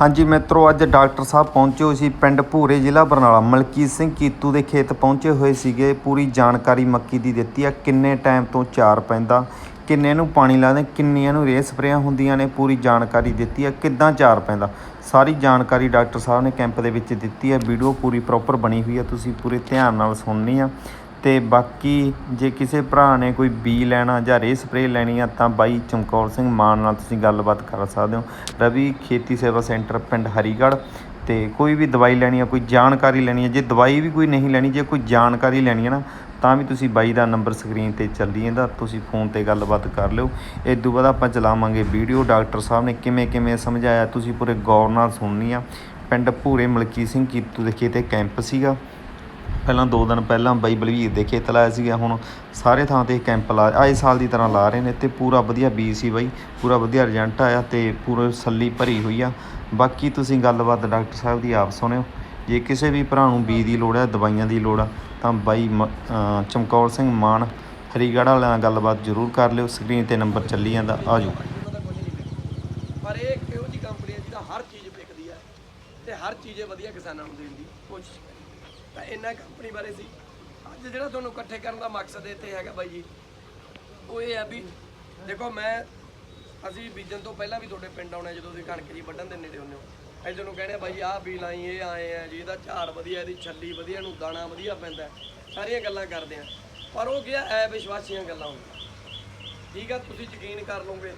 ਹਾਂਜੀ ਮਿੱਤਰੋ, ਅੱਜ ਡਾਕਟਰ ਸਾਹਿਬ ਪਹੁੰਚੇ ਹੋਏ ਸੀ ਪਿੰਡ ਭੂਰੇ ਜ਼ਿਲ੍ਹਾ ਬਰਨਾਲਾ। ਮਲਕੀਤ ਸਿੰਘ ਕੀਤੂ ਦੇ ਖੇਤ ਪਹੁੰਚੇ ਹੋਏ ਸੀਗੇ। ਪੂਰੀ ਜਾਣਕਾਰੀ ਮੱਕੀ ਦੀ ਦਿੱਤੀ ਆ। ਕਿੰਨੇ ਟਾਈਮ ਤੋਂ ਚਾਰ ਪੈਂਦਾ, ਕਿੰਨੇ ਨੂੰ ਪਾਣੀ ਲਾਦੇ ਕਿੰਨੀਆਂ ਨੂੰ ਰੇਹ ਸਪਰੇਆਂ ਹੁੰਦੀਆਂ ਨੇ, ਪੂਰੀ ਜਾਣਕਾਰੀ ਦਿੱਤੀ ਆ। ਕਿੱਦਾਂ ਚਾਰ ਪੈਂਦਾ? ਸਾਰੀ ਜਾਣਕਾਰੀ ਡਾਕਟਰ ਸਾਹਿਬ ਨੇ ਕੈਂਪ ਦੇ ਵਿੱਚ ਦਿੱਤੀ ਆ। ਵੀਡੀਓ ਪੂਰੀ ਪ੍ਰੋਪਰ ਬਣੀ ਹੋਈ ਆ। ਤੁਸੀਂ ਪੂਰੇ ਧਿਆਨ ਨਾਲ ਸੁਣਨੀ ਆ। ਅਤੇ ਬਾਕੀ ਜੇ ਕਿਸੇ ਭਰਾ ਨੇ ਕੋਈ ਬੀ ਲੈਣਾ ਜਾਂ ਰੇਹ ਸਪਰੇਅ ਲੈਣੀ ਆ, ਤਾਂ ਬਾਈ ਚਮਕੌਰ ਸਿੰਘ ਮਾਨ ਨਾਲ ਤੁਸੀਂ ਗੱਲਬਾਤ ਕਰ ਸਕਦੇ ਹੋ। ਰਵੀ ਖੇਤੀ ਸੇਵਾ ਸੈਂਟਰ ਪਿੰਡ ਹਰੀਗੜ੍ਹ ਅਤੇ ਕੋਈ ਵੀ ਦਵਾਈ ਲੈਣੀ ਆ, ਕੋਈ ਜਾਣਕਾਰੀ ਲੈਣੀ ਆ, ਜੇ ਦਵਾਈ ਵੀ ਕੋਈ ਨਹੀਂ ਲੈਣੀ, ਜੇ ਕੋਈ ਜਾਣਕਾਰੀ ਲੈਣੀ ਆ ਨਾ, ਤਾਂ ਵੀ ਤੁਸੀਂ ਬਾਈ ਦਾ ਨੰਬਰ ਸਕਰੀਨ ਤੇ ਚੱਲੀ ਜਾਂਦਾ, ਤੁਸੀਂ ਫੋਨ ਤੇ ਗੱਲਬਾਤ ਕਰ ਲਿਓ। ਇਸ ਤੋਂ ਬਾਅਦ ਆਪਾਂ ਚਲਾਵਾਂਗੇ ਵੀਡੀਓ, ਡਾਕਟਰ ਸਾਹਿਬ ਨੇ ਕਿਵੇਂ ਕਿਵੇਂ ਸਮਝਾਇਆ, ਤੁਸੀਂ ਪੂਰੇ ਗੌਰ ਨਾਲ ਸੁਣਨੀ ਆ। ਪਿੰਡ ਭੂਰੇ ਮਲਕੀ ਸਿੰਘ ਕੀਤੂ ਦੇ ਖੇਤੇ ਕੈਂਪ ਸੀਗਾ। ਪਹਿਲਾਂ 2 ਦਿਨ ਪਹਿਲਾਂ ਬਾਈ ਬਲਵੀਰ ਦੇ ਖੇਤ ਲਾਇਆ ਸੀਗਾ, ਹੁਣ ਸਾਰੇ ਥਾਂ ਤੇ ਕੈਂਪ ਲਾ, ਆਏ ਸਾਲ ਦੀ ਤਰ੍ਹਾਂ ਲਾ ਰਹੇ ਨੇ ਤੇ ਪੂਰਾ ਵਧੀਆ ਬੀਜ ਸੀ ਬਾਈ, ਪੂਰਾ ਵਧੀਆ ਰਿਜ਼ਲਟ ਆਇਆ ਤੇ ਪੂਰੇ ਸੱਲੀ ਭਰੀ ਹੋਈ ਆ। ਬਾਕੀ ਤੁਸੀਂ ਗੱਲਬਾਤ ਡਾਕਟਰ ਸਾਹਿਬ ਦੀ ਆਪ ਸੁਣਿਓ, ਜੇ ਕਿਸੇ ਵੀ ਭਰਾ ਨੂੰ ਬੀਜ ਦੀ ਲੋੜ ਹੈ ਦਵਾਈਆਂ ਦੀ ਲੋੜ ਆ, ਤਾਂ ਬਾਈ ਮ- ਚਮਕੌਰ ਸਿੰਘ ਮਾਨ, ਹਰੀਗੜ੍ਹ ਵਾਲਿਆਂ ਨਾਲ ਗੱਲਬਾਤ ਜ਼ਰੂਰ ਕਰ ਲਿਓ ਸਕਰੀਨ ਤੇ ਨੰਬਰ ਚੱਲੀ ਜਾਂਦਾ ਆ ਜਾਓ ਪਰ ਇਹ ਇੱਕ ਜੀ ਕੰਪਨੀ ਹੈ ਜਿਹਦਾ ਹਰ ਚੀਜ਼ ਵਿਕਦੀ ਹੈ ਤੇ ਹਰ ਚੀਜ਼ ਵਧੀਆ ਕਿਸਾਨਾਂ ਨੂੰ ਦੇਣ ਦੀ ਕੋਸ਼ਿਸ਼ ਤਾਂ ਇਹਨਾਂ ਕੰਪਨੀ ਬਾਰੇ ਸੀ। ਅੱਜ ਜਿਹੜਾ ਤੁਹਾਨੂੰ ਇਕੱਠੇ ਕਰਨ ਦਾ ਮਕਸਦ ਇੱਥੇ ਹੈਗਾ ਬਾਈ ਜੀ, ਉਹ ਇਹ ਹੈ ਵੀ ਦੇਖੋ ਮੈਂ, ਅਸੀਂ ਬੀਜਣ ਤੋਂ ਪਹਿਲਾਂ ਵੀ ਤੁਹਾਡੇ ਪਿੰਡ ਆਉਣਾ ਜਦੋਂ ਤੁਸੀਂ ਕਣਕ ਜੀ ਵੱਢਣ ਦੇ ਨੇੜੇ ਹੁੰਦੇ ਹੋ। ਅਸੀਂ ਤੁਹਾਨੂੰ ਕਹਿੰਦੇ ਆ ਬਾਈ, ਆਹ ਬੀ ਲਾਈ, ਇਹ ਆਏ ਆ ਜੀ, ਇਹਦਾ ਝਾੜ ਵਧੀਆ, ਇਹਦੀ ਛੱਲੀ ਵਧੀਆ ਨੂੰ ਦਾਣਾ ਵਧੀਆ ਪੈਂਦਾ ਸਾਰੀਆਂ ਗੱਲਾਂ ਕਰਦੇ ਆ। ਪਰ ਉਹ ਕੀ ਆ ਐ ਵਿਸ਼ਵਾਸੀਆਂ ਗੱਲਾਂ ਹੁੰਦੀਆਂ। ਠੀਕ ਆ, ਤੁਸੀਂ ਯਕੀਨ ਕਰ ਲਓਗੇ।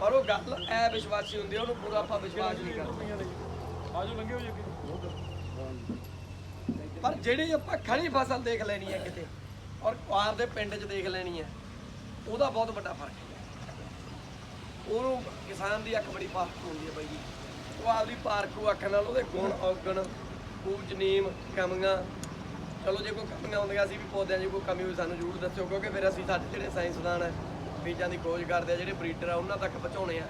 ਪਰ ਉਹ ਗੱਲ ਐ ਵਿਸ਼ਵਾਸੀ ਹੁੰਦੀ ਆ, ਉਹਨੂੰ ਪੂਰਾ ਆਪਾਂ ਵਿਸ਼ਵਾਸ ਨਹੀਂ ਕਰਦੇ। ਆਜੋ ਲੰਘੇ ਹੋ ਜੀ ਪਰ ਜਿਹੜੀ ਆਪਾਂ ਖੜੀ ਫਸਲ ਦੇਖ ਲੈਣੀ ਹੈ ਕਿਤੇ ਔਰ ਆਪ ਦੇ ਪਿੰਡ 'ਚ ਦੇਖ ਲੈਣੀ ਹੈ, ਉਹਦਾ ਬਹੁਤ ਵੱਡਾ ਫ਼ਰਕ ਹੈ। ਉਹਨੂੰ ਕਿਸਾਨ ਦੀ ਅੱਖ ਬੜੀ ਪਾਰਕ ਹੁੰਦੀ ਹੈ ਬਾਈ ਜੀ। ਉਹ ਆਪਦੀ ਪਾਰਕੂ ਅੱਖ ਨਾਲ ਉਹਦੇ ਗੁਣ ਔਗਣ ਖੂਬ ਨੀਮ, ਕਮੀਆਂ। ਚਲੋ ਜੇ ਕੋਈ ਕਮੀਆਂ ਹੁੰਦੀਆਂ ਅਸੀਂ ਵੀ ਪੌਦਿਆਂ 'ਚ ਕੋਈ ਕਮੀ ਹੋਈ ਸਾਨੂੰ ਜ਼ਰੂਰ ਦੱਸਿਓ, ਕਿਉਂਕਿ ਫਿਰ ਅਸੀਂ ਸਾਡੇ ਜਿਹੜੇ ਸਾਇੰਸਦਾਨ ਹੈ, ਬੀਜਾਂ ਦੀ ਖੋਜ ਕਰਦੇ ਆ, ਜਿਹੜੇ ਬਰੀਡਰ ਆ, ਉਹਨਾਂ ਤੱਕ ਪਹੁੰਚਾਉਣੇ ਆ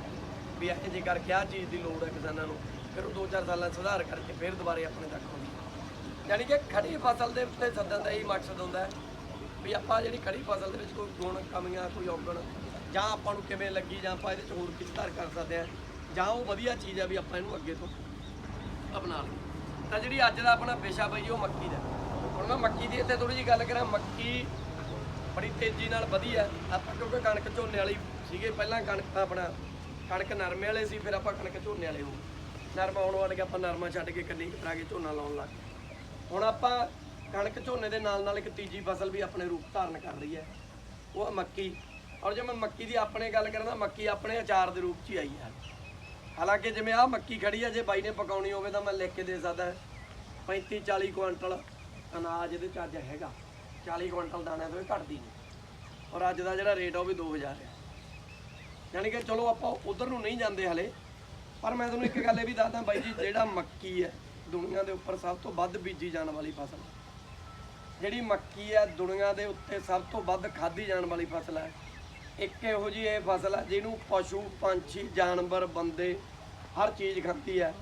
ਵੀ ਇਹ ਜੇ ਕਰਕੇ ਆਹ ਚੀਜ਼ ਦੀ ਲੋੜ ਹੈ ਕਿਸਾਨਾਂ ਨੂੰ। ਫਿਰ ਉਹ 2-4 ਸਾਲਾਂ ਸੁਧਾਰ ਕਰਕੇ ਫਿਰ ਦੁਬਾਰੇ ਆਪਣੇ ਤੱਕ ਆਉਂਦੀ ਹੈ। ਯਾਨੀ ਕਿ ਖੜੀ ਫਸਲ ਦੇ ਉੱਤੇ ਸੱਦਣ ਦਾ ਹੀ ਮਕਸਦ ਹੁੰਦਾ ਵੀ ਆਪਾਂ ਜਿਹੜੀ ਖੜੀ ਫਸਲ ਦੇ ਵਿੱਚ ਕੋਈ ਗੁਣ, ਕਮੀਆਂ, ਕੋਈ ਔਗਣ ਜਾਂ ਆਪਾਂ ਨੂੰ ਕਿਵੇਂ ਲੱਗੀ ਜਾਂ ਆਪਾਂ ਇਹਦੇ ਚ ਹੋਰ ਕਿਸ ਸੁਧਾਰ ਕਰ ਸਕਦੇ ਆ ਜਾਂ ਉਹ ਵਧੀਆ ਚੀਜ਼ ਆ ਵੀ ਆਪਾਂ ਇਹਨੂੰ ਅੱਗੇ ਤੋਂ ਅਪਣਾ ਲਈਏ। ਤਾਂ ਜਿਹੜੀ ਅੱਜ ਦਾ ਆਪਣਾ ਵਿਸ਼ਾ ਬਈ ਉਹ ਮੱਕੀ ਦਾ ਹੁਣ ਮੈਂ ਮੱਕੀ ਦੀ ਇੱਥੇ ਥੋੜੀ ਜਿਹੀ ਗੱਲ ਕਰਾਂ, ਮੱਕੀ ਬੜੀ ਤੇਜ਼ੀ ਨਾਲ ਵਧੀ ਹੈ। ਆਪਾਂ ਕਿਉਂਕਿ ਕਣਕ ਝੋਨੇ ਵਾਲੀ ਸੀਗੇ, ਪਹਿਲਾਂ ਕਣਕ ਤਾਂ ਆਪਣਾ ਕਣਕ ਨਰਮੇ ਵਾਲੇ ਸੀ, ਫਿਰ ਆਪਾਂ ਕਣਕ ਝੋਨੇ ਵਾਲੇ ਹੋ ਨਰਮਾ ਆਉਣ ਵਾਲੇ ਆਪਾਂ ਨਰਮਾ ਛੱਡ ਕੇ ਕੰਨੀ ਕਰਾ ਕੇ ਝੋਨਾ ਲਾਉਣ ਲੱਗ ਗਏ ਹੁਣ ਆਪਾਂ ਕਣਕ ਝੋਨੇ ਦੇ ਨਾਲ ਨਾਲ ਇੱਕ ਤੀਜੀ ਫਸਲ ਵੀ ਆਪਣੇ ਰੂਪ ਧਾਰਨ ਕਰ ਰਹੀ ਹੈ, ਉਹ ਮੱਕੀ। ਔਰ ਜੇ ਮੈਂ ਮੱਕੀ ਦੀ ਆਪਣੇ ਗੱਲ ਕਰਾਂ ਤਾਂ ਮੱਕੀ ਆਪਣੇ ਅਚਾਰ ਦੇ ਰੂਪ 'ਚ ਹੀ ਆਈ ਹੈ। ਹਾਲਾਂਕਿ ਜਿਵੇਂ ਆਹ ਮੱਕੀ ਖੜੀ ਹੈ, ਜੇ ਬਾਈ ਨੇ ਪਕਾਉਣੀ ਹੋਵੇ ਤਾਂ ਮੈਂ ਲਿਖ ਕੇ ਦੇ ਸਕਦਾ 35 40 ਕੁਇੰਟਲ ਅਨਾਜ ਇਹਦੇ ਚ ਅੱਜ ਹੈਗਾ। 40 ਕੁਇੰਟਲ ਦਾਣਿਆਂ ਤੋਂ ਇਹ ਘਟਦੀ ਨਹੀਂ। ਔਰ ਅੱਜ ਦਾ ਜਿਹੜਾ ਰੇਟ ਆ ਉਹ ਵੀ 2000 ਹੈ। ਯਾਨੀ ਕਿ ਚਲੋ ਆਪਾਂ ਉਧਰ ਨੂੰ ਨਹੀਂ ਜਾਂਦੇ ਹਲੇ, ਪਰ ਮੈਂ ਤੁਹਾਨੂੰ ਇੱਕ ਗੱਲ ਇਹ ਵੀ ਦੱਸਦਾ ਬਾਈ ਜੀ, ਜਿਹੜਾ ਮੱਕੀ ਹੈ ਦੁਨੀਆ ਦੇ ਉੱਪਰ ਸਭ ਤੋਂ ਵੱਧ ਬੀਜੀ ਜਾਣ ਵਾਲੀ ਫਸਲ। ਜਿਹੜੀ ਮੱਕੀ ਹੈ, ਦੁਨੀਆ ਦੇ ਉੱਤੇ ਸਭ ਤੋਂ ਵੱਧ ਖਾਧੀ ਜਾਣ ਵਾਲੀ ਫਸਲ ਹੈ। ਇੱਕ ਇਹੋ ਜੀ ਇਹ ਫਸਲ ਹੈ, ਜਿਹਨੂੰ ਪਸ਼ੂ, ਪੰਛੀ, ਜਾਨਵਰ, ਬੰਦੇ ਹਰ ਚੀਜ਼ ਖਾਂਦੀ ਹੈ।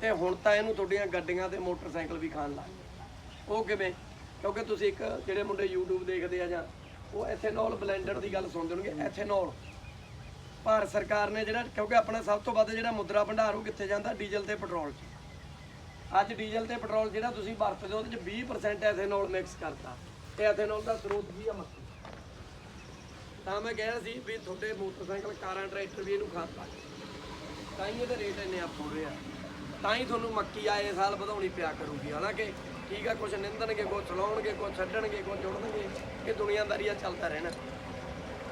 ਤੇ ਹੁਣ ਤਾਂ ਇਹਨੂੰ ਤੁਹਾਡੀਆਂ ਗੱਡੀਆਂ ਤੇ ਮੋਟਰਸਾਈਕਲ ਵੀ ਖਾਣ ਲੱਗ ਗਏ। ਉਹ ਕਿਵੇਂ? ਕਿਉਂਕਿ ਤੁਸੀਂ ਇੱਕ ਜਿਹੜੇ ਮੁੰਡੇ YouTube ਦੇਖਦੇ ਆ ਜਾਂ ਉਹ ਐਥੇਨੋਲ ਬਲੈਂਡਰ ਦੀ ਗੱਲ ਸੁਣਦੇ ਹੋਣਗੇ ਐਥੇਨੋਲ ਭਾਰਤ ਸਰਕਾਰ ਨੇ ਜਿਹੜਾ, ਕਿਉਂਕਿ ਆਪਣਾ ਸਭ ਤੋਂ ਵੱਧ ਜਿਹੜਾ ਮੁਦਰਾ ਭੰਡਾਰ ਉਹ ਕਿੱਥੇ ਜਾਂਦਾ? ਡੀਜ਼ਲ ਤੇ ਪੈਟਰੋਲ 'ਚ। ਅੱਜ ਡੀਜ਼ਲ ਤੇ ਪੈਟਰੋਲ ਜਿਹੜਾ ਤੁਸੀਂ ਵਰਤਦੇ ਹੋ, ਉਹਦੇ 'ਚ 20% ਐਥੇਨੋਲ ਮਿਕਸ ਕਰਤਾ। ਤੇ ਐਥੇਨੋਲ ਦਾ ਸਰੋਤ ਕੀ ਆ ਮੱਕੀ ਤਾਂ ਮੈਂ ਕਹਿ ਰਿਹਾ ਸੀ ਵੀ ਤੁਹਾਡੇ ਮੋਟਰਸਾਈਕਲ ਕਾਰਾਂ, ਟਰੈਕਟਰ ਵੀ ਇਹਨੂੰ ਖਾਤਾ। ਤਾਂ ਹੀ ਇਹਦੇ ਰੇਟ ਇੰਨੇ ਆਪ ਹੋ ਰਹੇ ਆ। ਤਾਂ ਹੀ ਤੁਹਾਨੂੰ ਮੱਕੀ ਆਏ ਸਾਲ ਵਧਾਉਣੀ ਪਿਆ ਕਰੂਗੀ। ਹਾਲਾਂਕਿ ਠੀਕ ਆ ਕੁਝ ਨਿੰਦਣਗੇ ਕੁਝ ਚਲਾਉਣਗੇ ਕੁਝ ਛੱਡਣਗੇ ਕੁਝ ਜੁੜਨਗੇ, ਇਹ ਦੁਨੀਆਦਾਰੀ ਆ ਚੱਲਦਾ ਰਹਿਣਾ।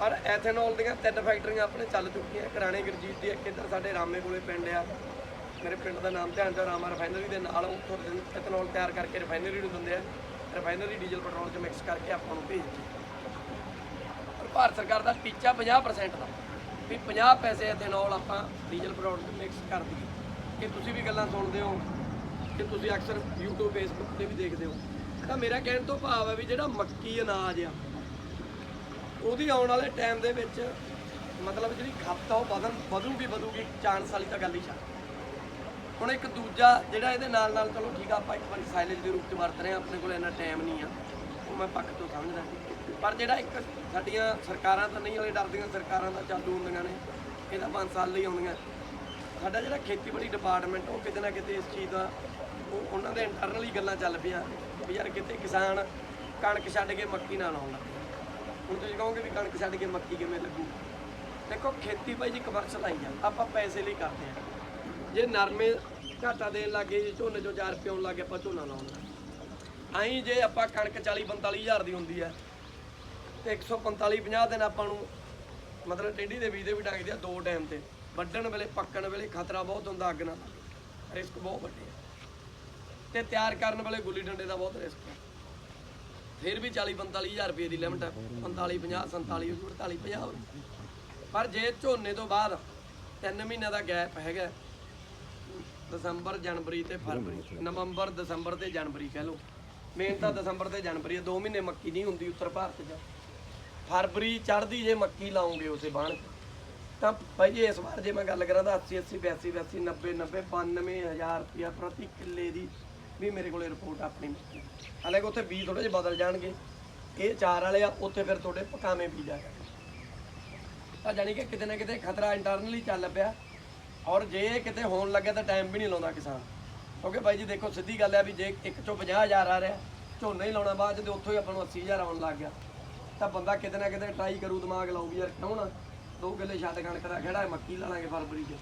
ਪਰ ਐਥੇਨੋਲ ਦੀਆਂ ਤਿੰਨ ਫੈਕਟਰੀਆਂ ਆਪਣੇ ਚੱਲ ਚੁੱਕੀਆਂ। ਕਰਾਣੇ ਗੁਰਜੀਤ ਦੀ, ਇੱਕ ਇੱਧਰ ਸਾਡੇ ਰਾਮੇ ਕੋਲੇ ਪਿੰਡ ਆ। ਮੇਰੇ ਪਿੰਡ ਦਾ ਨਾਮ ਧਿਆਨ ਚ ਰਾਮਾ ਰਿਫਾਈਨਰੀ ਦੇ ਨਾਲ ਉੱਥੋਂ ਐਥੇਨੋਲ ਤਿਆਰ ਕਰਕੇ ਰਿਫਾਈਨਰੀ ਨੂੰ ਦਿੰਦੇ ਆ। ਰਿਫਾਈਨਰੀ ਡੀਜ਼ਲ ਪੈਟਰੋਲ ਚ ਮਿਕਸ ਕਰਕੇ ਆਪਾਂ ਨੂੰ ਭੇਜਦੇ ਪਰ ਭਾਰਤ ਸਰਕਾਰ ਦਾ ਟੀਚਾ 50% ਦਾ। ਵੀ 50 ਪੈਸੇ ਐਥੇਨੋਲ ਆਪਾਂ ਡੀਜ਼ਲ ਪੈਟਰੋਲ ਚ ਮਿਕਸ ਕਰ ਦਈਏ। ਕਿ ਤੁਸੀਂ ਵੀ ਗੱਲਾਂ ਸੁਣਦੇ ਹੋ, ਕਿ ਤੁਸੀਂ ਅਕਸਰ YouTube, Facebook ਤੇ ਵੀ ਦੇਖਦੇ ਹੋ। ਤਾਂ ਮੇਰਾ ਕਹਿਣ ਤੋਂ ਭਾਵ ਹੈ ਵੀ ਜਿਹੜਾ ਮੱਕੀ ਅਨਾਜ ਆ, ਉਹਦੀ ਆਉਣ ਵਾਲੇ ਟਾਈਮ ਦੇ ਵਿੱਚ ਮਤਲਬ ਜਿਹੜੀ ਖਪਤ ਆ ਉਹ ਵਧਣ ਵਧੂਗੀ ਵਧੂਗੀ। ਚਾਂਸ ਵਾਲੀ ਤਾਂ ਗੱਲ ਹੀ ਛੱਡ ਹੁਣ ਇੱਕ ਦੂਜਾ ਜਿਹੜਾ ਇਹਦੇ ਨਾਲ ਨਾਲ ਚਲੋ ਠੀਕ ਆ, ਆਪਾਂ ਇੱਕ ਵਾਰੀ ਸਾਇਲੇਜ ਦੇ ਰੂਪ ਚ ਵਰਤ ਰਹੇ ਆ ਆਪਣੇ ਕੋਲ ਇੰਨਾ ਟਾਈਮ ਨਹੀਂ ਆ। ਉਹ ਮੈਂ ਪੱਕ ਤੋਂ ਸਮਝਦਾ ਪਰ ਜਿਹੜਾ ਇੱਕ ਸਾਡੀਆਂ ਸਰਕਾਰਾਂ ਤਾਂ ਨਹੀਂ, ਹਲੇ ਡਰਦੀਆਂ ਸਰਕਾਰਾਂ ਤਾਂ ਚਾਲੂ ਹੁੰਦੀਆਂ ਨੇ। ਇਹ ਤਾਂ 5 ਸਾਲ ਲਈ ਆਉਂਦੀਆਂ ਸਾਡਾ ਜਿਹੜਾ ਖੇਤੀਬਾੜੀ ਡਿਪਾਰਟਮੈਂਟ ਉਹ ਕਿਤੇ ਨਾ ਕਿਤੇ ਇਸ ਚੀਜ਼ ਦਾ ਉਹ ਉਹਨਾਂ ਦੇ ਇੰਟਰਨਲੀ ਗੱਲਾਂ ਚੱਲ ਪਈਆਂ। ਵੀ ਯਾਰ ਕਿਤੇ ਕਿਸਾਨ ਕਣਕ ਛੱਡ ਕੇ ਮੱਕੀ ਨਾ ਲਾਉਣ ਹੁਣ ਤੁਸੀਂ ਕਹੋਗੇ ਵੀ ਕਣਕ ਛੱਡ ਕੇ ਮੱਕੀ ਕਿਵੇਂ ਲੱਗੂ? ਦੇਖੋ, ਖੇਤੀ ਬਾਈ ਜੀ ਕਮਰਸ਼ਲ ਆਈ ਆ। ਆਪਾਂ ਪੈਸੇ ਲਈ ਕਰਦੇ ਆ। ਜੇ ਨਰਮੇ ਘਾਟਾ ਦੇਣ ਲੱਗੇ ਜੇ ਝੋਨੇ ਚੋਂ 4 ਰੁਪਏ ਆਉਣ ਲੱਗੇ ਆਪਾਂ ਝੋਨਾ ਲਾਉਣ। ਲੱਗੇ ਆਈ ਜੇ ਆਪਾਂ ਕਣਕ 40 45 ਹਜ਼ਾਰ ਦੀ ਹੁੰਦੀ ਆ ਤੇ 145 50 ਦਿਨ ਆਪਾਂ ਨੂੰ ਮਤਲਬ ਟੇਢੀ ਦੇ ਬੀਜ ਦੇ ਵੀ ਡੰਗਦੇ ਆ ਦੋ ਟਾਈਮ ਤੇ। ਵੱਢਣ ਵੇਲੇ, ਪੱਕਣ ਵੇਲੇ ਖਤਰਾ ਬਹੁਤ ਹੁੰਦਾ ਅੱਗ ਨਾਲ। ਰਿਸਕ ਬਹੁਤ ਵੱਡੇ ਆ ਤੇ ਤਿਆਰ ਕਰਨ ਵੇਲੇ ਗੁੱਲੀ ਡੰਡੇ ਦਾ ਬਹੁਤ ਰਿਸਕ ਹੈ। ਫਿਰ ਵੀ 40 45 ਹਜ਼ਾਰ ਰੁਪਏ ਦੀ ਲਿਮਟ 45 50 47 48 50 ਪਰ ਜੇ ਝੋਨੇ ਤੋਂ ਬਾਅਦ 3 ਮਹੀਨਿਆਂ ਦਾ ਗੈਪ ਹੈਗਾ ਦਸੰਬਰ, ਜਨਵਰੀ ਤੇ ਫਰਵਰੀ। ਨਵੰਬਰ, ਦਸੰਬਰ ਤੇ ਜਨਵਰੀ ਕਹਿ ਲਓ। ਮੇਨ ਤਾਂ ਦਸੰਬਰ ਤੇ ਜਨਵਰੀ ਹੈ ਦੋ ਮਹੀਨੇ ਮੱਕੀ ਨਹੀਂ ਹੁੰਦੀ ਉੱਤਰ ਭਾਰਤ 'ਚ। ਫਰਵਰੀ ਚੜ੍ਹਦੀ ਜੇ ਮੱਕੀ ਲਾਉਂਗੇ ਉਸੇ ਬਾਣ ਤਾਂ ਭਾਈ ਜੀ, ਇਸ ਵਾਰ ਜੇ ਮੈਂ ਗੱਲ ਕਰਾਂ ਤਾਂ 80 80 82 82 90 90 92000 ਰੁਪਇਆ ਪ੍ਰਤੀ ਕਿੱਲੇ ਦੀ ਵੀ ਮੇਰੇ ਕੋਲੇ ਰਿਪੋਰਟ ਆਪਣੀ ਮੱਕੀ ਹਾਲਾਂਕਿ ਉੱਥੇ ਬੀਜ ਥੋੜੇ ਜਿਹਾ ਬਦਲ ਜਾਣਗੇ। ਇਹ ਚਾਰ ਵਾਲੇ ਆ, ਉੱਥੇ ਫਿਰ ਤੁਹਾਡੇ ਪਕਾਵੇਂ ਬੀਜ। ਆ ਤਾਂ ਜਾਣੀ ਕਿ ਕਿਤੇ ਨਾ ਕਿਤੇ ਖਤਰਾ ਇੰਟਰਨਲੀ ਚੱਲ ਪਿਆ। ਔਰ ਜੇ ਕਿਤੇ ਹੋਣ ਲੱਗਿਆ ਤਾਂ ਟਾਈਮ ਵੀ ਨਹੀਂ ਲਾਉਂਦਾ ਕਿਸਾਨ। ਕਿਉਂਕਿ ਬਾਈ ਜੀ ਦੇਖੋ, ਸਿੱਧੀ ਗੱਲ ਹੈ ਵੀ ਜੇ ਇੱਕ ਚੋਂ 50000 ਆ ਰਿਹਾ, ਝੋਨਾ ਹੀ ਲਾਉਣਾ ਬਾਅਦ 'ਚ ਤੇ ਉੱਥੋਂ ਹੀ ਆਪਾਂ ਨੂੰ 80000 ਆਉਣ ਲੱਗ ਗਿਆ। ਤਾਂ ਬੰਦਾ ਕਿਤੇ ਨਾ ਕਿਤੇ ਟਰਾਈ ਕਰੂ, ਦਿਮਾਗ ਲਾਉ ਵੀ ਯਾਰ ਕਿਉਂ ਨਾ? ਦੋ ਕਿੱਲੇ ਛੱਡ ਕਣਕ ਦਾ ਖੜਾ ਮੱਕੀ ਲਾ ਲਾਂਗੇ ਫਰਵਰੀ 'ਚ।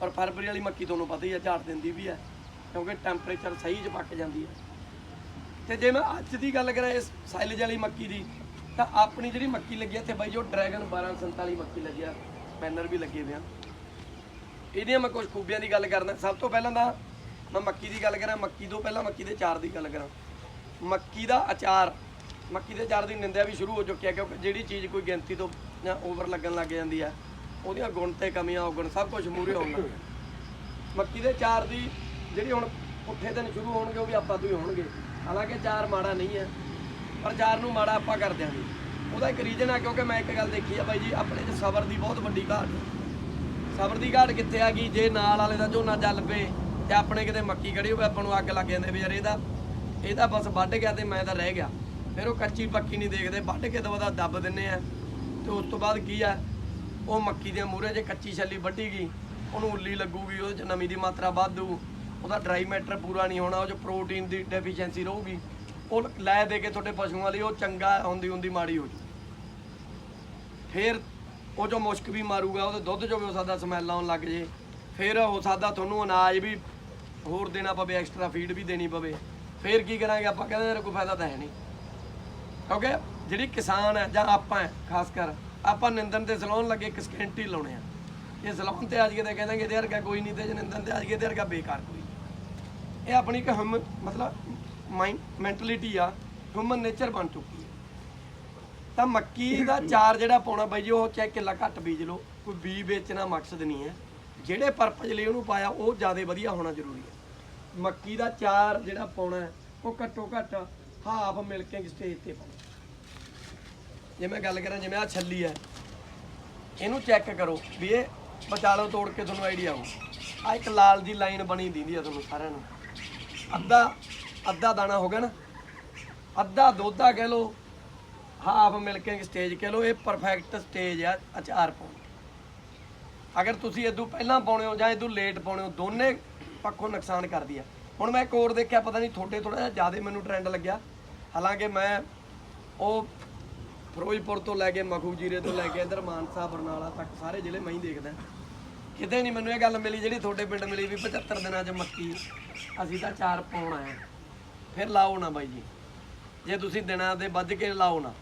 ਪਰ ਫਰਵਰੀ ਵਾਲੀ ਮੱਕੀ ਤੁਹਾਨੂੰ ਪਤਾ ਹੀ ਹੈ, ਝਾੜ ਦਿੰਦੀ ਵੀ ਹੈ, ਕਿਉਂਕਿ ਟੈਂਪਰੇਚਰ ਸਹੀ 'ਚ ਪੱਕ ਜਾਂਦੀ ਹੈ। ਤੇ ਜੇ ਮੈਂ ਅੱਜ ਦੀ ਗੱਲ ਕਰਾਂ ਇਸ ਸਾਈਲੇਜ ਵਾਲੀ ਮੱਕੀ ਦੀ, ਤਾਂ ਆਪਣੀ ਜਿਹੜੀ ਮੱਕੀ ਲੱਗੀ ਇੱਥੇ ਬਾਈ ਜੋ ਡਰੈਗਨ 1247 ਮੱਕੀ ਲੱਗਿਆ ਬੈਨਰ ਵੀ ਲੱਗੇ ਹੋਏ ਆ। ਇਹਦੀਆਂ ਮੈਂ ਕੁਝ ਖੂਬੀਆਂ ਦੀ ਗੱਲ ਕਰਦਾ। ਸਭ ਤੋਂ ਪਹਿਲਾਂ ਤਾਂ ਮੈਂ ਮੱਕੀ ਦੀ ਗੱਲ ਕਰਾਂ। ਮੱਕੀ ਤੋਂ ਪਹਿਲਾਂ ਮੱਕੀ ਦੇ ਚਾਰ ਦੀ ਗੱਲ ਕਰਾਂ। ਮੱਕੀ ਦਾ ਅਚਾਰ, ਮੱਕੀ ਦੇ ਅਚਾਰ ਦੀ ਨਿੰਦਿਆ ਵੀ ਸ਼ੁਰੂ ਹੋ ਚੁੱਕੀ ਹੈ ਕਿਉਂਕਿ ਜਿਹੜੀ ਚੀਜ਼ ਕੋਈ ਗਿਣਤੀ ਤੋਂ ਜਾਂ ਓਵਰ ਲੱਗਣ ਲੱਗ ਜਾਂਦੀ ਹੈ, ਉਹਦੀਆਂ ਗੁਣ ਤੇ ਕਮੀਆਂ ਔਗਣ ਸਭ ਕੁਝ ਮੂਰੇ ਹੋਣ ਲੱਗ ਮੱਕੀ ਦੇ ਚਾਰ ਦੀ ਜਿਹੜੀ ਹੁਣ ਪੁੱਠੇ ਦਿਨ ਸ਼ੁਰੂ ਹੋਣਗੇ, ਉਹ ਵੀ ਆਪਾਂ ਤੋਂ ਹੀ ਹੋਣਗੇ। ਹਾਲਾਂਕਿ ਚਾਰ ਮਾੜਾ ਨਹੀਂ ਹੈ, ਪਰ ਚਾਰ ਨੂੰ ਮਾੜਾ ਆਪਾਂ ਕਰ ਦਿਆਂਗੇ। ਉਹਦਾ ਇੱਕ ਰੀਜਨ ਆ ਕਿਉਂਕਿ ਮੈਂ ਇੱਕ ਗੱਲ ਦੇਖੀ ਆ ਬਾਈ ਜੀ, ਆਪਣੇ 'ਚ ਸਬਰ ਦੀ ਬਹੁਤ ਵੱਡੀ ਘਾਟ ਹੈ। ਸਬਰ ਦੀ ਘਾਟ ਕਿੱਥੇ ਆ ਗਈ? ਜੇ ਨਾਲ ਵਾਲੇ ਦਾ ਝੋਨਾ ਚੱਲ ਪਏ ਤੇ ਆਪਣੇ ਕਿਤੇ ਮੱਕੀ ਖੜੀ ਹੋਵੇ, ਆਪਾਂ ਨੂੰ ਅੱਗ ਲੱਗ ਜਾਂਦੇ ਵੀ ਯਾਰ ਇਹਦਾ ਤਾਂ ਬਸ ਵੱਢ ਗਿਆ ਤੇ ਮੈਂ ਤਾਂ ਰਹਿ ਗਿਆ। ਫਿਰ ਉਹ ਕੱਚੀ ਪੱਕੀ ਨਹੀਂ ਦੇਖਦੇ, ਵੱਢ ਕੇ ਦਵਾ ਦਾ ਦੱਬ ਦਿੰਨੇ ਆ। ਤੇ ਉਸ ਤੋਂ ਬਾਅਦ ਕੀ ਆ? ਉਹ ਮੱਕੀ ਦੇ ਮੂਹਰੇ ਜੇ ਕੱਚੀ ਛੱਲੀ ਵੱਢੀ ਗਈ, ਉਹਨੂੰ ਉੱਲੀ ਲੱਗੂਗੀ ਉਹਦੇ ਚ ਨਮੀ ਦੀ ਮਾਤਰਾ ਵਾਧੂ, ਉਹਦਾ ਡਰਾਈ ਮੈਟਰ ਪੂਰਾ ਨਹੀਂ ਹੋਣਾ, ਉਹ ਚ ਪ੍ਰੋਟੀਨ ਦੀ ਡੈਫੀਸ਼ੀਐਂਸੀ ਰਹੂਗੀ। ਉਹ ਲੈ ਦੇ ਕੇ ਤੁਹਾਡੇ ਪਸ਼ੂਆਂ ਲਈ, ਉਹ ਚੰਗਾ ਹੁੰਦੀ ਹੁੰਦੀ ਮਾੜੀ ਹੋ ਜੂ। ਫਿਰ ਉਹ 'ਚੋਂ ਮੁਸ਼ਕ ਵੀ ਮਾਰੂਗਾ ਉਹਦੇ ਦੁੱਧ ਚੋਂ ਵੀ ਹੋ ਸਕਦਾ ਸਮੈਲ ਆਉਣ ਲੱਗ ਜੇ। ਫਿਰ ਹੋ ਸਕਦਾ ਤੁਹਾਨੂੰ ਅਨਾਜ ਵੀ ਹੋਰ ਦੇਣਾ ਪਵੇ ਐਕਸਟਰਾ ਫੀਡ ਵੀ ਦੇਣੀ ਪਵੇ। ਫਿਰ ਕੀ ਕਰਾਂਗੇ ਆਪਾਂ? ਕਹਿੰਦੇ ਯਾਰ ਕੋਈ ਫਾਇਦਾ ਤਾਂ ਹੈ ਨਹੀਂ। ਕਿਉਂਕਿ ਜਿਹੜੀ ਕਿਸਾਨ ਹੈ ਜਾਂ ਆਪਾਂ ਹੈ, ਖਾਸ ਕਰ, ਆਪਾਂ ਨਿੰਦਨ ਤੇ ਸਲਾਉਣ ਲੱਗੇ, ਇੱਕ ਸਕਿੰਟੀ ਲਾਉਣੇ ਆ। ਇਹ ਸਲਾਉਣ ਤੇ ਅੱਜ ਕਿਤੇ ਕਹਿੰਦੇ ਇਹਦੇ ਵਰਗਾ ਕੋਈ ਨਹੀਂ ਤੇ ਜੇ ਨਿੰਦਨ ਤੇ ਅੱਜ ਕਿਤੇ ਵਰਗਾ ਬੇਕਾਰ ਕੋਈ ਇਹ ਆਪਣੀ ਇੱਕ ਹਮ ਮਤਲਬ ਮਾਈਂਡ ਮੈਂਟਲਿਟੀ ਆ ਹਿਊਮਨ ਨੇਚਰ ਬਣ ਚੁੱਕੀ ਹੈ। ਤਾਂ ਮੱਕੀ ਦਾ ਚਾਰ ਜਿਹੜਾ ਪਾਉਣਾ ਬਾਈ ਜੀ, ਉਹ ਚਾਹੇ ਕਿੱਲਾ ਘੱਟ ਬੀਜ ਲਓ। ਕੋਈ ਬੀ ਵੇਚਣਾ ਮਕਸਦ ਨਹੀਂ ਹੈ। ਜਿਹੜੇ ਪਰਪਸ ਲਈ ਉਹਨੂੰ ਪਾਇਆ, ਉਹ ਜ਼ਿਆਦਾ ਵਧੀਆ ਹੋਣਾ ਜ਼ਰੂਰੀ ਹੈ। ਮੱਕੀ ਦਾ ਚਾਰ ਜਿਹੜਾ ਪਾਉਣਾ ਉਹ ਘੱਟੋ ਘੱਟ ਹਾਫ ਮਿਲਕਿੰਗ ਸਟੇਜ ਤੇ ਪਾਉਣਾ ਜੇ ਮੈਂ ਗੱਲ ਕਰਾਂ, ਜਿਵੇਂ ਆ ਛੱਲੀ ਹੈ, ਇਹਨੂੰ ਚੈੱਕ ਕਰੋ ਵੀ ਇਹ ਬਚਾਲੋ ਤੋੜ ਕੇ ਤੁਹਾਨੂੰ ਆਈਡੀਆ ਆਊ। ਆ ਇੱਕ ਲਾਲ ਦੀ ਲਾਈਨ ਬਣੀ ਦਿੰਦੀ ਆ ਤੁਹਾਨੂੰ ਸਾਰਿਆਂ ਨੂੰ। ਅੱਧਾ ਅੱਧਾ ਦਾਣਾ ਹੋ ਗਿਆ ਨਾ। ਅੱਧਾ, ਦੋਧਾ ਕਹਿ ਲਓ ਹਾਫ ਮਿਲਕਿੰਗ ਸਟੇਜ ਕਹਿ ਲਓ, ਇਹ ਪਰਫੈਕਟ ਸਟੇਜ ਆ, ਅਚਾਰ ਪਾਉਣ ਅਗਰ ਤੁਸੀਂ ਇਦੋਂ ਪਹਿਲਾਂ ਪਾਉਣੇ ਹੋ ਜਾਂ ਇਦੋਂ ਲੇਟ ਪਾਉਣੇ ਹੋ, ਦੋਨੇ ਪੱਖੋਂ ਨੁਕਸਾਨ ਕਰਦੀ ਆ। ਹੁਣ ਮੈਂ ਇੱਕ ਹੋਰ ਦੇਖਿਆ, ਪਤਾ ਨਹੀਂ ਤੁਹਾਡੇ ਥੋੜਾ ਜਿਹਾ ਜ਼ਿਆਦਾ ਮੈਨੂੰ ਟ੍ਰੈਂਡ ਲੱਗਿਆ। ਹਾਲਾਂਕਿ ਮੈਂ ਉਹ ਫਿਰੋਜ਼ਪੁਰ ਤੋਂ ਲੈ ਕੇ ਮਖੂ ਜੀਰੇ ਤੋਂ ਲੈ ਕੇ ਇਧਰ ਮਾਨਸਾ, ਬਰਨਾਲਾ ਤੱਕ ਸਾਰੇ ਜ਼ਿਲ੍ਹੇ ਮੈਂ ਹੀ ਦੇਖਦਾ। ਕਿਤੇ ਨਹੀਂ ਮੈਨੂੰ ਇਹ ਗੱਲ ਮਿਲੀ ਜਿਹੜੀ ਤੁਹਾਡੇ ਪਿੰਡ ਮਿਲੀ ਵੀ 75 ਦਿਨਾਂ 'ਚ ਮੱਕੀ, ਅਸੀਂ ਤਾਂ ਚਾਰ ਪਾਉਣਾ ਹੈ। ਫਿਰ ਲਾਓ ਨਾ ਬਾਈ ਜੀ। ਜੇ ਤੁਸੀਂ ਦਿਨਾਂ ਦੇ ਵੱਧ ਕੇ ਲਾਓ ਨਾ।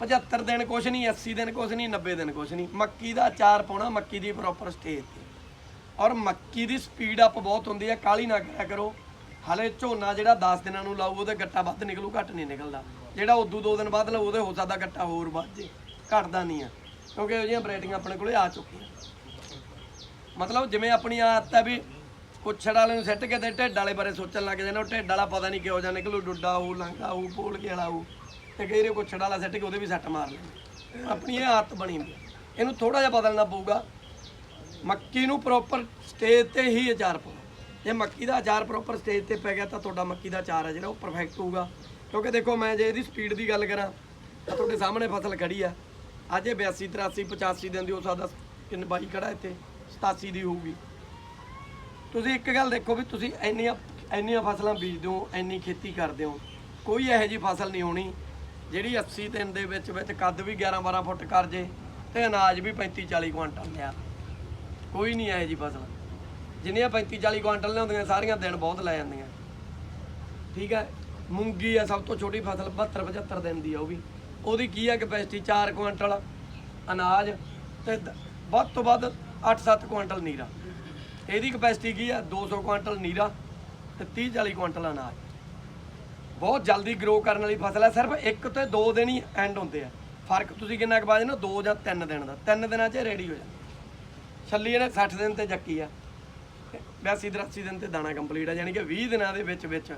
75 ਦਿਨ ਕੁਛ ਨਹੀਂ 80 ਦਿਨ ਕੁਛ ਨਹੀਂ 90 ਦਿਨ ਕੁਛ ਨਹੀਂ। ਮੱਕੀ ਦਾ ਅਚਾਰ ਪਾਉਣਾ, ਮੱਕੀ ਦੀ ਪ੍ਰੋਪਰ ਸਟੇਜ ਤੇ। ਔਰ ਮੱਕੀ ਦੀ ਸਪੀਡ ਅਪ ਬਹੁਤ ਹੁੰਦੀ ਹੈ ਕਾਲੀ ਨਾ ਕਰਿਆ ਕਰੋ। ਹਲੇ ਝੋਨਾ ਜਿਹੜਾ 10 ਦਿਨਾਂ ਨੂੰ ਲਾਉ ਉਹਦੇ ਗੱਟਾ ਵੱਧ ਨਿਕਲੂ, ਘੱਟ ਨਹੀਂ ਨਿਕਲਦਾ। ਜਿਹੜਾ ਉਦੋਂ ਦੋ ਦਿਨ ਬਾਅਦ ਲਾਊ, ਉਹਦੇ ਹੋ ਸਕਦਾ ਗੱਟਾ ਹੋਰ ਵੱਧ ਜੇ। ਘਟਦਾ ਨਹੀਂ ਆ, ਕਿਉਂਕਿ ਇਹੋ ਜਿਹੀਆਂ ਵੈਰਾਈਟੀਆਂ ਆਪਣੇ ਕੋਲੇ ਆ ਚੁੱਕੀਆਂ। ਮਤਲਬ ਜਿਵੇਂ ਆਪਣੀ ਆਦਤ ਹੈ ਵੀ ਕੁੱਛੜ ਵਾਲੇ ਨੂੰ ਸਿੱਟ ਕੇ ਤੇ ਢਿੱਡ ਵਾਲੇ ਬਾਰੇ ਸੋਚਣ ਲੱਗ ਜਾਂਦੇ ਉਹ ਢਿੱਡ ਵਾਲਾ ਪਤਾ ਨਹੀਂ ਕਿਹੋ ਜਿਹਾ ਨਿਕਲੂ, ਡੁੱਡਾ ਹੋਊ ਲੰਗਾ ਹੋਊ, ਪੋਲ ਕੇ ਵਾਲਾ ਹੋਊ। ਤੇ ਕਈ ਵਾਰੀ ਕੁੱਛੜ ਵਾਲਾ ਸਿੱਟ ਕੇ ਉਹਦੇ ਵੀ ਸੱਟ ਮਾਰ ਲੈਂਦੇ ਆਪਣੀ ਇਹ ਆਦਤ ਬਣੀ ਹੁੰਦੀ ਹੈ। ਇਹਨੂੰ ਥੋੜਾ ਜਿਹਾ ਬਦਲਣਾ ਪਊਗਾ। ਮੱਕੀ ਨੂੰ ਪ੍ਰੋਪਰ ਸਟੇਜ ਤੇ ਹੀ ਅਚਾਰ ਪਾਓ। ਜੇ ਮੱਕੀ ਦਾ ਅਚਾਰ ਪ੍ਰੋਪਰ ਸਟੇਜ ਤੇ ਪੈ ਗਿਆ ਤਾਂ ਤੁਹਾਡਾ ਮੱਕੀ ਦਾ ਅਚਾਰ ਹੈ ਜਿਹੜਾ ਉਹ ਪਰਫੈਕਟ ਹੋਊਗਾ। ਕਿਉਂਕਿ ਦੇਖੋ, ਮੈਂ ਜੇ ਇਹਦੀ ਸਪੀਡ ਦੀ ਗੱਲ ਕਰਾਂ, ਤਾਂ ਤੁਹਾਡੇ ਸਾਹਮਣੇ ਫਸਲ ਖੜੀ ਆ। ਅੱਜ ਇਹ 82 83 85 ਦਿਨ ਦੀ ਹੋ ਸਕਦਾ ਕਿੰਨ ਬਾਈ ਖੜਾ ਇੱਥੇ 87 ਦੀ ਹੋਊਗੀ। ਤੁਸੀਂ ਇੱਕ ਗੱਲ ਦੇਖੋ ਵੀ ਤੁਸੀਂ ਇੰਨੀਆਂ ਇੰਨੀਆਂ ਫਸਲਾਂ ਬੀਜਦੇ ਹੋ, ਇੰਨੀ ਖੇਤੀ ਕਰਦੇ ਹੋ। ਕੋਈ ਇਹੋ ਜਿਹੀ ਫਸਲ ਨਹੀਂ ਹੋਣੀ। ਜਿਹੜੀ 80 ਦਿਨ ਦੇ ਵਿੱਚ ਵਿੱਚ ਕੱਦ ਵੀ 11 12 ਫੁੱਟ ਕਰ ਜੇ ਤੇ ਅਨਾਜ ਵੀ 35 40 ਕੁਇੰਟਲ ਲਿਆ। ਕੋਈ ਨਹੀਂ ਇਹੋ ਜੀ ਫਸਲ। ਜਿੰਨੀਆਂ 35 40 ਕੁਇੰਟਲ ਲਿਆਉਂਦੀਆਂ, ਸਾਰੀਆਂ ਦਿਨ ਬਹੁਤ ਲੈ ਜਾਂਦੀਆਂ। ਠੀਕ ਹੈ? ਮੂੰਗੀ ਆ ਸਭ ਤੋਂ ਛੋਟੀ ਫਸਲ 72 75 ਦਿਨ ਦੀ ਆ ਉਹ ਵੀ। ਉਹਦੀ ਕੀ ਆ ਕਪੈਸਿਟੀ 4 ਕੁਇੰਟਲ ਅਨਾਜ ਤੇ ਵੱਧ ਤੋਂ ਵੱਧ 8-7 ਕੁਇੰਟਲ ਨੀਰਾ। ਇਹਦੀ ਕਪੈਸਿਟੀ ਕੀ ਆ? 200 ਕੁਇੰਟਲ ਨੀਰਾ ਤੇ 30-40 ਕੁਇੰਟਲ ਅਨਾਜ। ਬਹੁਤ ਜਲਦੀ ਗਰੋ ਕਰਨ ਵਾਲੀ ਫਸਲ ਹੈ, ਸਿਰਫ ਇੱਕ ਤੇ ਦੋ ਦਿਨ ਹੀ ਐਂਡ ਹੁੰਦੇ ਆ। ਫ਼ਰਕ ਤੁਸੀਂ ਕਿੰਨਾ ਕੁ ਬਾਜੇ ਨਾ ਦੋ ਜਾਂ ਤਿੰਨ ਦਿਨ ਦਾ। ਤਿੰਨ ਦਿਨਾਂ 'ਚ ਰੈਡੀ ਹੋ ਜਾਂਦਾ। ਛੱਲੀ ਇਹਨੇ 60 ਦਿਨ ਤੇ ਜੱਕੀ ਆ। 82 83 ਦਿਨ ਤੇ ਦਾਣਾ ਕੰਪਲੀਟ ਆ ਯਾਨੀ ਕਿ 20 ਦਿਨਾਂ ਦੇ ਵਿੱਚ ਵਿੱਚ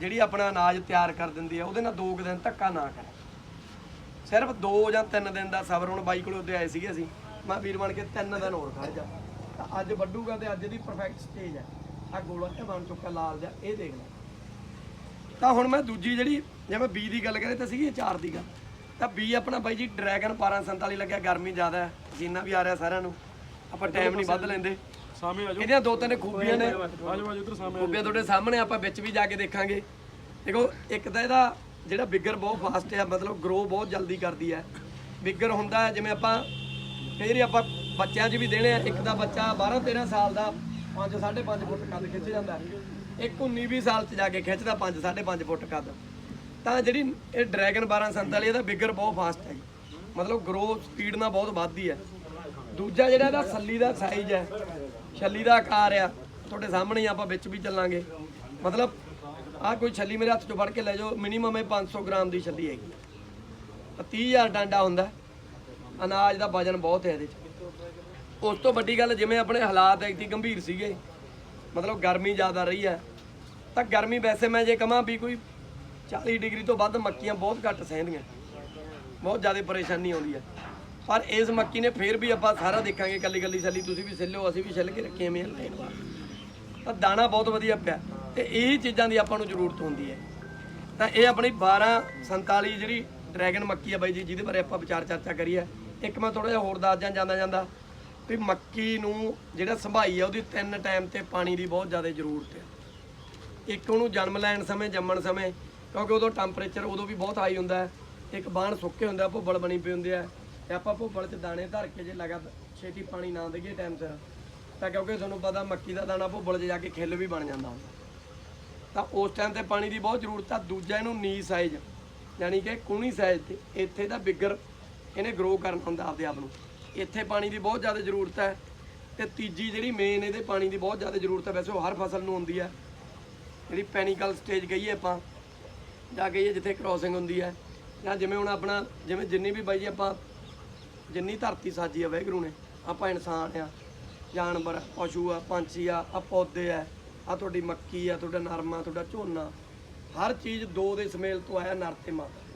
ਜਿਹੜੀ ਆਪਣਾ ਅਨਾਜ ਤਿਆਰ ਕਰ ਦਿੰਦੀ ਆ, ਉਹਦੇ ਨਾਲ ਦੋ ਕੁ ਦਿਨ ਧੱਕਾ ਨਾ ਕਰੇ। ਸਿਰਫ ਦੋ ਜਾਂ ਤਿੰਨ ਦਿਨ ਦਾ ਸਬਰ, ਹੁਣ ਬਾਈ ਕੋਲ ਉੱਤੇ ਆਏ ਸੀਗੇ ਅਸੀਂ। ਮੈਂ ਵੀਰ ਬਣ ਕੇ ਤਿੰਨ ਦਿਨ ਹੋਰ ਖੜ ਜਾ। ਤਾਂ ਅੱਜ ਵੱਡੂਗਾ ਤੇ ਅੱਜ ਦੀ ਪਰਫੈਕਟ ਸਟੇਜ ਹੈ ਆ ਗੋਲਾ ਇਹ ਬਣ ਚੁੱਕਾ, ਲਾਲ ਜਿਹਾ, ਇਹ ਦੇਖ ਲੈ। ਤਾਂ ਹੁਣ ਮੈਂ ਦੂਜੀ ਜਿਹੜੀ ਜਿਵੇਂ ਬੀ ਦੀ ਗੱਲ ਕਰੇ ਤਾਂ ਸੀਗੀ ਚਾਰ ਦੀ ਗੱਲ। ਤਾਂ ਬੀ ਆਪਣਾ ਬਾਈ ਜੀ ਡਰੈਗਨ 1247 ਲੱਗਿਆ ਗਰਮੀ ਜ਼ਿਆਦਾ ਹੈ ਜੀਨਾ ਵੀ ਆ ਰਿਹਾ ਸਾਰਿਆਂ ਨੂੰ। ਆਪਾਂ ਟਾਈਮ ਨਹੀਂ ਵੱਧ ਲੈਂਦੇ। ਸਾਹਮਣੇ ਆ ਇਹਦੀਆਂ ਦੋ ਤਿੰਨ ਖੂਬੀਆਂ ਨੇ। ਜਾਓ ਆਜੋ ਆਜੋ ਇੱਧਰ ਸਾਹਮਣੇ ਖੂਬੀਆਂ ਤੁਹਾਡੇ ਸਾਹਮਣੇ ਆਪਾਂ ਵਿੱਚ ਵੀ ਜਾ ਕੇ ਦੇਖਾਂਗੇ। ਦੇਖੋ ਇੱਕ ਤਾਂ ਇਹਦਾ ਜਿਹੜਾ ਬਿੱਗਰ ਬਹੁਤ ਫਾਸਟ ਹੈ ਮਤਲਬ ਗਰੋ ਬਹੁਤ ਜਲਦੀ ਕਰਦੀ ਹੈ। ਬਿੱਗਰ ਹੁੰਦਾ ਹੈ ਜਿਵੇਂ ਆਪਾਂ ਕਈ ਵਾਰੀ ਆਪਾਂ ਬੱਚਿਆਂ 'ਚ ਵੀ ਦੇਣੇ ਆ ਇੱਕ ਦਾ ਬੱਚਾ 12 13 ਸਾਲ ਦਾ 5 5.5 ਫੁੱਟ ਕੱਦ ਖਿੱਚ ਜਾਂਦਾ। ਇੱਕ 19 20 ਸਾਲ 'ਚ ਜਾ ਕੇ ਖਿੱਚਦਾ 5 5.5 ਫੁੱਟ ਕੱਦ। ਤਾਂ ਜਿਹੜੀ ਇਹ ਡਰੈਗਨ 1247 ਇਹਦਾ ਬਿਗਰ ਬਹੁਤ ਫਾਸਟ ਹੈ ਜੀ। ਮਤਲਬ ਗਰੋਥ ਸਪੀਡ ਨਾਲ ਬਹੁਤ ਵੱਧਦੀ ਹੈ। ਦੂਜਾ ਜਿਹੜਾ ਇਹਦਾ ਸੱਲੀ ਦਾ ਸਾਈਜ਼ ਹੈ, ਛੱਲੀ ਦਾ ਆਕਾਰ ਆ, ਤੁਹਾਡੇ ਸਾਹਮਣੇ ਆਪਾਂ ਵਿੱਚ ਵੀ ਚੱਲਾਂਗੇ। ਮਤਲਬ ਆਹ ਕੋਈ ਛੱਲੀ ਮੇਰੇ ਹੱਥ 'ਚੋਂ ਫੜ ਕੇ ਲੈ ਜਾਓ ਮਿਨੀਮਮ ਇਹ 500 ਗ੍ਰਾਮ ਦੀ ਛੱਲੀ ਹੈਗੀ। ਤਾਂ 30000 ਡਾਂਡਾ ਹੁੰਦਾ ਅਨਾਜ ਦਾ ਵਜਨ ਬਹੁਤ ਹੈ ਇਹਦੇ 'ਚ। ਉਸ ਤੋਂ ਵੱਡੀ ਗੱਲ ਜਿਵੇਂ ਆਪਣੇ ਹਾਲਾਤ ਐਕਟੀ ਗੰਭੀਰ ਸੀਗੇ, ਮਤਲਬ ਗਰਮੀ ਜ਼ਿਆਦਾ ਰਹੀ ਹੈ ਤਾਂ ਗਰਮੀ ਵੈਸੇ ਮੈਂ ਜੇ ਕਹਾਂ ਵੀ ਕੋਈ 40 ਡਿਗਰੀ ਤੋਂ ਵੱਧ ਮੱਕੀਆਂ ਬਹੁਤ ਘੱਟ ਸਹਿੰਦੀਆਂ। ਬਹੁਤ ਜ਼ਿਆਦਾ ਪਰੇਸ਼ਾਨੀ ਆਉਂਦੀ ਹੈ। ਪਰ ਇਸ ਮੱਕੀ ਨੇ ਫੇਰ ਵੀ ਆਪਾਂ ਸਾਰਾ ਦੇਖਾਂਗੇ ਕੱਲੀ ਕੱਲੀ ਛੱਲੀ ਤੁਸੀਂ ਵੀ ਛਿੱਲੋ ਅਸੀਂ ਵੀ ਛਿੱਲ ਕੇ ਰੱਖੀ ਐਵੇਂ ਲਾਈਨ ਵਾਸਤੇ ਤਾਂ ਦਾਣਾ ਬਹੁਤ ਵਧੀਆ ਪਿਆ। ਤੇ ਇਹ ਚੀਜ਼ਾਂ ਦੀ ਆਪਾਂ ਨੂੰ ਜ਼ਰੂਰਤ ਹੁੰਦੀ ਹੈ। ਤਾਂ ਇਹ ਆਪਣੀ 1247 ਜਿਹੜੀ ਡਰੈਗਨ ਮੱਕੀ ਆ ਬਾਈ ਜੀ, ਜਿਹਦੇ ਬਾਰੇ ਆਪਾਂ ਵਿਚਾਰ ਚਰਚਾ ਕਰੀ ਹੈ। ਇੱਕ ਮੈਂ ਥੋੜਾ ਜਿਹਾ ਹੋਰ ਦੱਸ ਜਾਂ ਜਾਂਦਾ ਜਾਂਦਾ ਵੀ ਮੱਕੀ ਨੂੰ ਜਿਹੜਾ ਸੰਭਾਈ ਆ, ਉਹਦੀ ਤਿੰਨ ਟਾਈਮ ਤੇ ਪਾਣੀ ਦੀ ਬਹੁਤ ਜ਼ਿਆਦਾ ਜ਼ਰੂਰਤ ਹੈ। ਇੱਕ ਉਹਨੂੰ ਜਨਮ ਲੈਣ ਸਮੇਂ, ਜੰਮਣ ਸਮੇਂ, ਕਿਉਂਕਿ ਉਦੋਂ ਟੈਂਪਰੇਚਰ ਉਦੋਂ ਵੀ ਬਹੁਤ ਹਾਈ ਹੁੰਦਾ ਹੈ। ਇੱਕ ਬਾਣ ਸੁੱਕੇ ਹੁੰਦਾ ਭੁੱਬਲ ਬਣੀ ਪਈ ਹੁੰਦੇ ਹੈ। ਤੇ ਆਪਾਂ ਭੁੱਬਲ 'ਚ ਦਾਣੇ ਧਰ ਕੇ ਜੇ ਲਗਾਤਾਰ ਛੇਤੀ ਪਾਣੀ ਨਾ ਦੇਈਏ ਟਾਈਮ ਸਿਰ, ਤਾਂ ਕਿਉਂਕਿ ਤੁਹਾਨੂੰ ਪਤਾ ਮੱਕੀ ਦਾ ਦਾਣਾ ਭੁੱਬਲ 'ਚ ਜਾ ਕੇ ਖਿੱਲ ਵੀ ਬਣ ਜਾਂਦਾ। ਤਾਂ ਉਸ ਟਾਈਮ ਤੇ ਪਾਣੀ ਦੀ ਬਹੁਤ ਜ਼ਰੂਰਤ ਆ। ਦੂਜਾ ਇਹਨੂੰ ਨੀ ਸਾਈਜ਼ ਯਾਨੀ ਕਿ ਕੂਣੀ ਸਾਈਜ਼ ਤੇ ਇੱਥੇ ਦਾ ਬਿੱਗਰ ਇਹਨੇ ਗਰੋ ਕਰਨਾ ਹੁੰਦਾ ਆਪਦੇ ਆਪ ਨੂੰ। ਇੱਥੇ ਪਾਣੀ ਦੀ ਬਹੁਤ ਜ਼ਿਆਦਾ ਜ਼ਰੂਰਤ ਹੈ। ਤੇ ਤੀਜੀ ਜਿਹੜੀ ਮੇਨ ਇਹਦੇ ਪਾਣੀ ਦੀ ਬਹੁਤ ਜ਼ਿਆਦਾ ਜ਼ਰੂਰਤ ਹੈ। ਵੈਸੇ ਉਹ ਹਰ ਫਸਲ ਨੂੰ ਹੁੰਦੀ ਹੈ। ਜਿਹੜੀ ਪੈਨੀਕਲ ਸਟੇਜ ਕਹੀਏ ਆਪਾਂ ਜਾਂ ਕਹੀਏ ਜਿੱਥੇ ਕ੍ਰੋਸਿੰਗ ਹੁੰਦੀ ਹੈ ਜਾਂ ਜਿਵੇਂ ਹੁਣ ਆਪਣਾ ਜਿਵੇਂ ਜਿੰਨੀ ਵੀ ਬਾਈ ਜੀ ਆਪਾਂ ਜਿੰਨੀ ਧਰਤੀ ਸਾਜੀ ਆ ਵਾਹਿਗੁਰੂ ਨੇ ਆਪਾਂ ਇਨਸਾਨ ਆ ਜਾਨਵਰ ਆ, ਪਸ਼ੂ ਆ ਪੰਛੀ ਆ ਆ ਪੌਦੇ ਆ ਆ ਤੁਹਾਡੀ ਮੱਕੀ ਆ ਤੁਹਾਡਾ ਨਰਮਾ ਤੁਹਾਡਾ ਝੋਨਾ ਹਰ ਚੀਜ਼ ਦੋ ਦੇ ਸਮੇਲ ਤੋਂ ਆਇਆ ਨਰ ਤੇ ਮਾਦਾ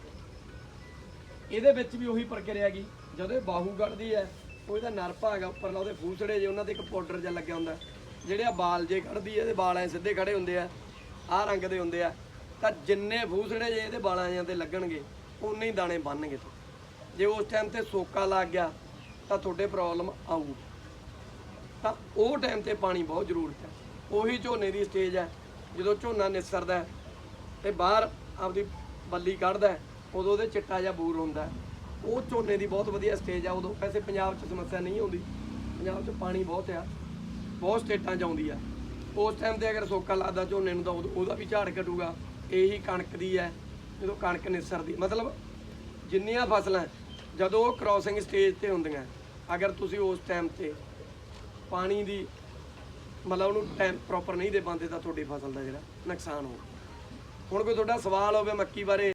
ਇਹਦੇ ਵਿੱਚ ਵੀ ਉਹੀ ਪ੍ਰਕਿਰਿਆ ਗਈ ਜਦੋਂ ਇਹ ਬਾਹੂ ਕੱਢਦੀ ਹੈ ਉਹ ਇਹਦਾ ਨਰ ਭਾਗ ਆ ਉੱਪਰਲਾ ਉਹਦੇ ਫੂਸੜੇ ਜੇ ਉਹਨਾਂ ਤੇ ਇੱਕ ਪਾਊਡਰ ਜਿਹਾ ਲੱਗਿਆ ਹੁੰਦਾ ਜਿਹੜੇ ਆ ਬਾਲ ਜੇ ਕੱਢਦੀ ਹੈ ਇਹਦੇ ਵਾਲ ਐ ਸਿੱਧੇ ਖੜੇ ਹੁੰਦੇ ਆ ਆਹ ਰੰਗ ਦੇ ਹੁੰਦੇ ਆ। ਤਾਂ ਜਿੰਨੇ ਫੂਸੜੇ ਜੇ ਇਹਦੇ ਵਾਲਾਂ ਜਾਂ ਤੇ ਲੱਗਣਗੇ ਉਨੇ ਹੀ ਦਾਣੇ ਬਣਨਗੇ ਤੋਂ। ਜੇ ਉਸ ਟਾਈਮ ਤੇ ਸੋਕਾ ਲੱਗ ਗਿਆ, ਤਾਂ ਤੁਹਾਡੇ ਪ੍ਰੋਬਲਮ ਆਊਗੀ ਤਾਂ ਉਹ ਟਾਈਮ ਤੇ ਪਾਣੀ ਬਹੁਤ ਜ਼ਰੂਰਤ ਹੈ। ਉਹੀ ਝੋਨੇ ਦੀ ਸਟੇਜ ਹੈ। ਜਦੋਂ ਝੋਨਾ ਨਿਸਰਦਾ ਹੈ ਤੇ ਬਾਹਰ ਆਪਦੀ ਬੱਲੀ ਕੱਢਦਾ ਉਦੋਂ ਉਹਦੇ ਚਿੱਟਾ ਜਿਹਾ ਬੂਰ ਹੁੰਦਾ ਉਹ ਝੋਨੇ ਦੀ ਬਹੁਤ ਵਧੀਆ ਸਟੇਜ ਆ। ਉਦੋਂ ਵੈਸੇ ਪੰਜਾਬ 'ਚ ਸਮੱਸਿਆ ਨਹੀਂ ਆਉਂਦੀ। ਪੰਜਾਬ 'ਚ ਪਾਣੀ ਬਹੁਤ ਆ। ਬਹੁਤ ਸਟੇਟਾਂ 'ਚ ਆਉਂਦੀ ਆ। ਉਸ ਟਾਈਮ ਤੇ ਅਗਰ ਸੋਕਾ ਲੱਗਦਾ ਝੋਨੇ ਨੂੰ ਤਾਂ ਉਦੋਂ- ਉਹਦਾ ਵੀ ਝਾੜ ਘਟੂਗਾ ਇਹੀ ਕਣਕ ਦੀ ਹੈ, ਜਦੋਂ ਕਣਕ ਨਿਸਰਦੀ। ਮਤਲਬ ਜਿੰਨੀਆਂ ਫਸਲਾਂ ਜਦੋਂ ਉਹ ਕ੍ਰਾਸਿੰਗ ਸਟੇਜ ਤੇ ਹੁੰਦੀਆਂ ਅਗਰ ਤੁਸੀਂ ਉਸ ਟਾਈਮ ਤੇ ਪਾਣੀ ਦੀ ਮਤਲਬ ਉਹਨੂੰ ਟਾਈਮ ਪ੍ਰੋਪਰ ਨਹੀਂ ਦੇ ਪਾਉਂਦੇ ਤਾਂ ਤੁਹਾਡੀ ਫਸਲ ਦਾ ਜਿਹੜਾ ਨੁਕਸਾਨ ਹੋ ਹੁਣ ਕੋਈ ਤੁਹਾਡਾ ਸਵਾਲ ਹੋਵੇ ਮੱਕੀ ਬਾਰੇ